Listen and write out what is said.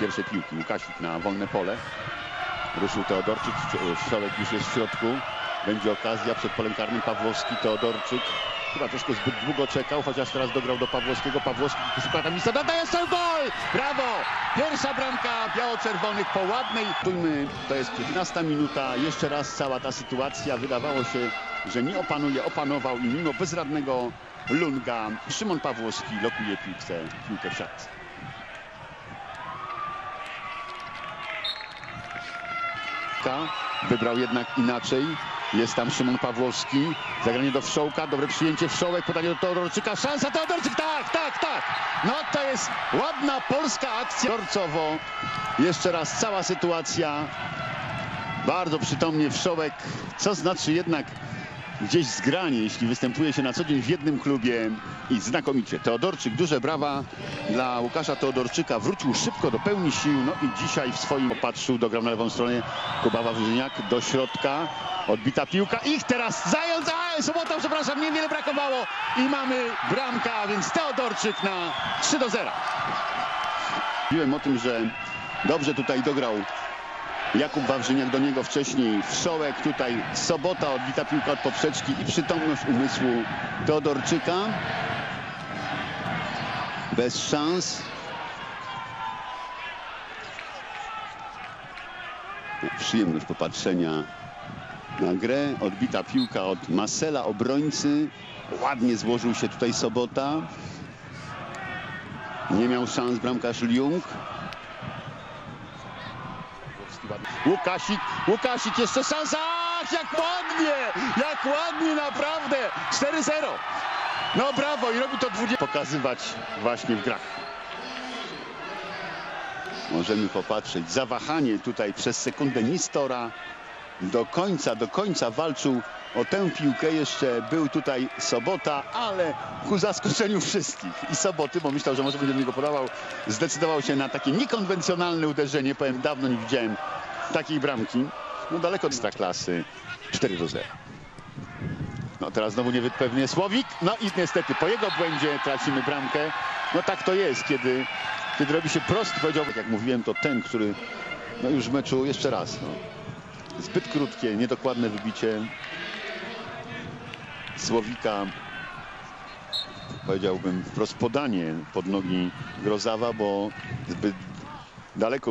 pierwszej piłki. Łukasik na wolne pole. Ruszył Teodorczyk, Wszołek już jest w środku. Będzie okazja przed polem karnym Pawłowski, Teodorczyk. Chyba troszkę zbyt długo czekał, chociaż teraz dograł do Pawłowskiego. Pawłowski szuka tam miejsca, nadaje strzał, gol! Brawo! Pierwsza bramka biało-czerwonych po ładnej. Tujmy, to jest 15 minuta. Jeszcze raz cała ta sytuacja. Wydawało się, że nie opanuje, opanował i mimo bezradnego Lunga Szymon Pawłowski lokuje piłkę, piłkę w siatce. Wybrał jednak inaczej. Jest tam Szymon Pawłowski. Zagranie do Wszołka. Dobre przyjęcie Wszołek. Podanie do Teodorczyka. Szansa Teodorczyk. Tak, tak, tak. No to jest ładna polska akcja. Torcowo. Jeszcze raz cała sytuacja. Bardzo przytomnie Wszołek. Co znaczy jednak gdzieś zgranie, jeśli występuje się na co dzień w jednym klubie i znakomicie. Teodorczyk, duże brawa dla Łukasza Teodorczyka. Wrócił szybko do pełni sił, no i dzisiaj w swoim popatrzył, dograł na lewą stronę Kuba Wawrzyniak do środka. Odbita piłka. Ich teraz zając, a sobota, przepraszam, niewiele brakowało i mamy bramkę, a więc Teodorczyk na 3 do 0. Mówiłem o tym, że dobrze tutaj dograł Jakub Wawrzyniak do niego wcześniej Wszołek, tutaj Sobota, odbita piłka od poprzeczki i przytomność umysłu Teodorczyka. Bez szans. Przyjemność popatrzenia na grę. Odbita piłka od Masela, obrońcy. Ładnie złożył się tutaj Sobota. Nie miał szans bramkarz Liung. Łukasik, Łukasik, jeszcze szansa! Ach, jak ładnie! Jak ładnie naprawdę! 4-0. No brawo i robi to 20. Pokazywać właśnie w grach. Możemy popatrzeć. Zawahanie tutaj przez sekundę Nistora. Do końca, do końca walczył o tę piłkę. Jeszcze był tutaj Sobota, ale ku zaskoczeniu wszystkich. I Soboty, bo myślał, że może będzie do niego podawał, zdecydował się na takie niekonwencjonalne uderzenie. Powiem, dawno nie widziałem takiej bramki. No daleko od klasy 4 do 0. No teraz znowu niepewnie Słowik. No i niestety po jego błędzie tracimy bramkę. No tak to jest, kiedy, kiedy robi się prosty, powiedział, jak mówiłem, to ten, który no już w meczu jeszcze raz. No. Zbyt krótkie, niedokładne wybicie Słowika. Powiedziałbym wprost podanie pod nogi Grozawa, bo zbyt daleko